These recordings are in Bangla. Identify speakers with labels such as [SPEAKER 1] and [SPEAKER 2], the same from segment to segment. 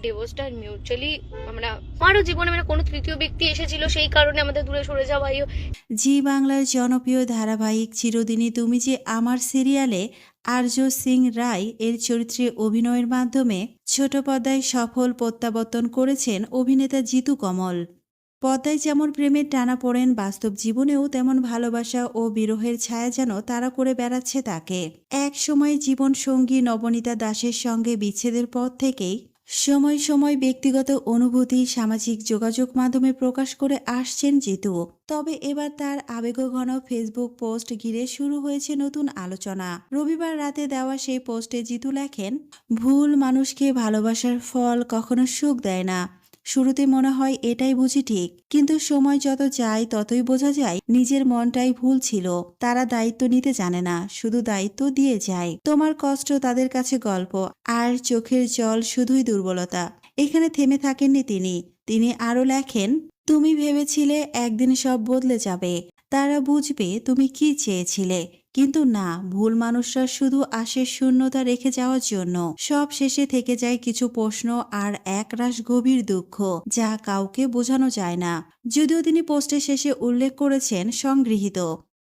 [SPEAKER 1] ডিভোর্সটা মিউচুয়ালি আমরা, আমারও জীবনে মানে কোনো তৃতীয় ব্যক্তি এসেছিল সেই কারণে আমাদের দূরে সরে যাওয়া এই
[SPEAKER 2] জি বাংলার জনপ্রিয় ধারাবাহিক চিরদিনই তুমি যে আমার সিরিয়ালে আর্য সিং রায় এর চরিত্রে অভিনয়ের মাধ্যমে ছোট পর্দায় সফল প্রত্যাবর্তন করেছেন অভিনেতা জিতু কমল। পর্দায় যেমন প্রেমের টানা পড়েন, বাস্তব জীবনেও তেমন ভালোবাসা ও বিরহের ছায়া যেন তারা করে বেড়াচ্ছে তাকে। এক সময় জীবন সঙ্গী নবনীতা দাসের সঙ্গে বিচ্ছেদের পর থেকেই সময় সময় ব্যক্তিগত অনুভূতি, সামাজিক যোগাযোগ মাধ্যমে প্রকাশ করে আসছেন জিতু। তবে এবার তার আবেগঘন ফেসবুক পোস্ট ঘিরে শুরু হয়েছে নতুন আলোচনা। রবিবার রাতে দেওয়া সেই পোস্টে জিতু লেখেন, ভুল মানুষকে ভালোবাসার ফল কখনো সুখ দেয় না। শুরুতে মনে হয় এটাই বুঝি ঠিক। কিন্তু সময় যত যায়, ততই বোঝা যায় নিজের মনটাই ভুল ছিল। তারা দায়িত্ব নিতে জানে না, শুধু দায়িত্ব দিয়ে যায়। তোমার কষ্ট তাদের কাছে গল্প, আর চোখের জল শুধুই দুর্বলতা। এখানে থেমে থাকেননি তিনি। তিনি আরও লেখেন, তুমি ভেবেছিলে একদিন সব বদলে যাবে। তারা বুঝবে তুমি কি চেয়েছিলে। কিন্তু না, ভুল মানুষরা শুধু আসে শূন্যতা রেখে যাওয়ার জন্য। সব শেষে থেকে যায় কিছু প্রশ্ন আর একরাশ গভীর দুঃখ, যা কাউকে বোঝানো যায় না। যদিও তিনি পোস্টের শেষে উল্লেখ করেছেন সংগৃহীত।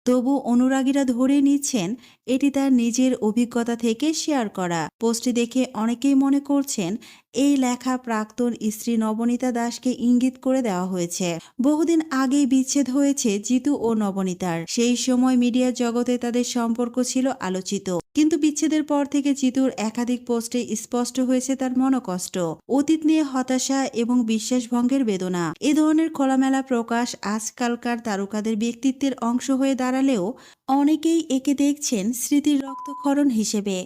[SPEAKER 2] তবু অনুরাগীরা ধরে নিচ্ছেন, এটি তার নিজের অভিজ্ঞতা থেকে শেয়ার করা। পোস্টটি দেখে অনেকেই মনে করছেন এই লেখা প্রাক্তন স্ত্রী নবনীতা দাসকে ইঙ্গিত করে দেওয়া হয়েছে। বহুদিন আগেই বিচ্ছেদ হয়েছে জিতু ও নবনীতার। সেই সময় মিডিয়ার জগতে তাদের সম্পর্ক ছিল আলোচিত। কিন্তু বিচ্ছেদের পর থেকে জিতুর একাধিক পোস্টে স্পষ্ট হয়েছে তার মনোকষ্ট, অতীত নিয়ে হতাশা এবং বিশ্বাসভঙ্গের বেদনা। এ ধরনের খোলামেলা প্রকাশ আজকালকার তারকাদের ব্যক্তিত্বের অংশ হয়ে দাঁড়ালেও অনেকেই একে দেখছেন স্মৃতির রক্তক্ষরণ হিসেবে।